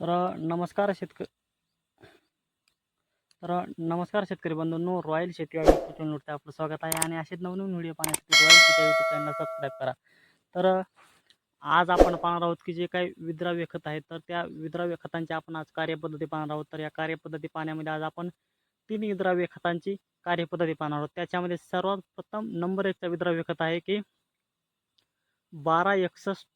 तर नमस्कार शेतक तर नमस्कार शेतकरी बंधूंनो रॉयल शेती यूट्यूब चॅनलवरती आपलं स्वागत आहे आणि असेच नवनवीन व्हिडिओ पाहण्यासाठी रॉयल शेती यूट्यूब चॅनलला सबस्क्राईब करा. तर आज आपण पाहणार आहोत की जे काही विद्राव्य खत आहेत तर त्या विद्राव्य खतांची आपण आज कार्यपद्धती पाहणार आहोत. तर या कार्यपद्धती पाहण्यामध्ये आज आपण तीन विद्राव्य खतांची कार्यपद्धती पाहणार आहोत. त्याच्यामध्ये सर्वात प्रथम नंबर एकचा विद्राव्य खत आहे की बारा एकसष्ट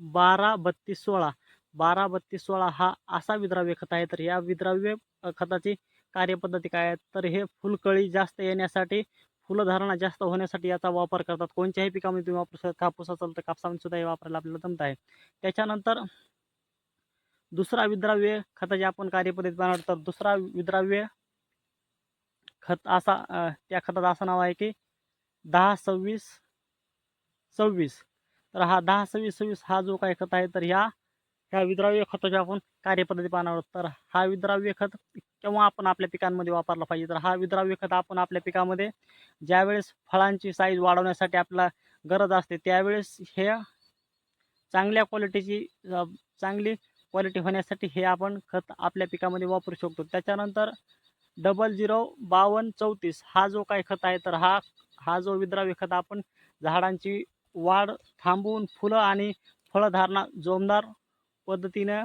बारा बत्तीस सोळा. बारा बत्तीस सोळा हा असा विद्राव्य खत आहे. तर या विद्राव्य खताची कार्यपद्धती काय आहे तर हे फुलकळी जास्त येण्यासाठी फुलधारणा जास्त होण्यासाठी याचा वापर करतात. कोणत्याही पिकामध्ये तुम्ही वापरू शकता. कापूस असेल तर कापसामध्ये सुद्धा हे वापरायला आपल्याला जमत आहे. त्याच्यानंतर दुसरा विद्राव्य खताची आपण कार्यपद्धती पाहणार तर दुसरा विद्राव्य खत असा त्या खताचं असं नाव आहे की दहा सव्वीस सव्वीस. तर हा दहा सव्वीस सव्वीस हा जो काही खत आहे तर ह्या ह्या विद्राव्य खताची आपण कार्यपद्धती पाहणार आहोत. तर हा विद्राव्य खत केव्हा आपण आपल्या पिकांमध्ये वापरला पाहिजे? तर हा विद्राव्य खत आपण आपल्या पिकामध्ये ज्यावेळेस फळांची साईज वाढवण्यासाठी आपल्याला गरज असते त्यावेळेस हे चांगल्या क्वालिटीची चांगली क्वालिटी होण्यासाठी हे आपण खत आपल्या पिकामध्ये वापरू शकतो. त्याच्यानंतर डबल झिरो बावन्न चौतीस हा जो काही खत आहे तर हा हा जो विद्राव्य खत आपण झाडांची वाढ थांबवून फुलं आणि फळधारणा जोमदार पद्धतीनं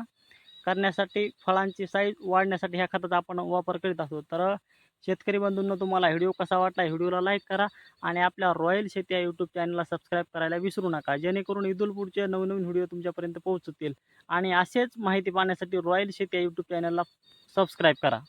करण्यासाठी फळांची साईज वाढण्यासाठी ह्या खताचा आपण वापर करीत असतो. तर शेतकरी बंधूंना तुम्हाला व्हिडिओ कसा वाटला? व्हिडिओला लाईक करा आणि आपल्या रॉयल शेती या यूट्यूब चॅनलला सबस्क्राईब करायला विसरू नका. जेणेकरून इदुलपूरचे पुढचे नवनवीन व्हिडिओ तुमच्यापर्यंत पोहोचतील. आणि असेच माहिती पाहण्यासाठी रॉयल शेती या यूट्यूब चॅनलला सबस्क्राईब करा.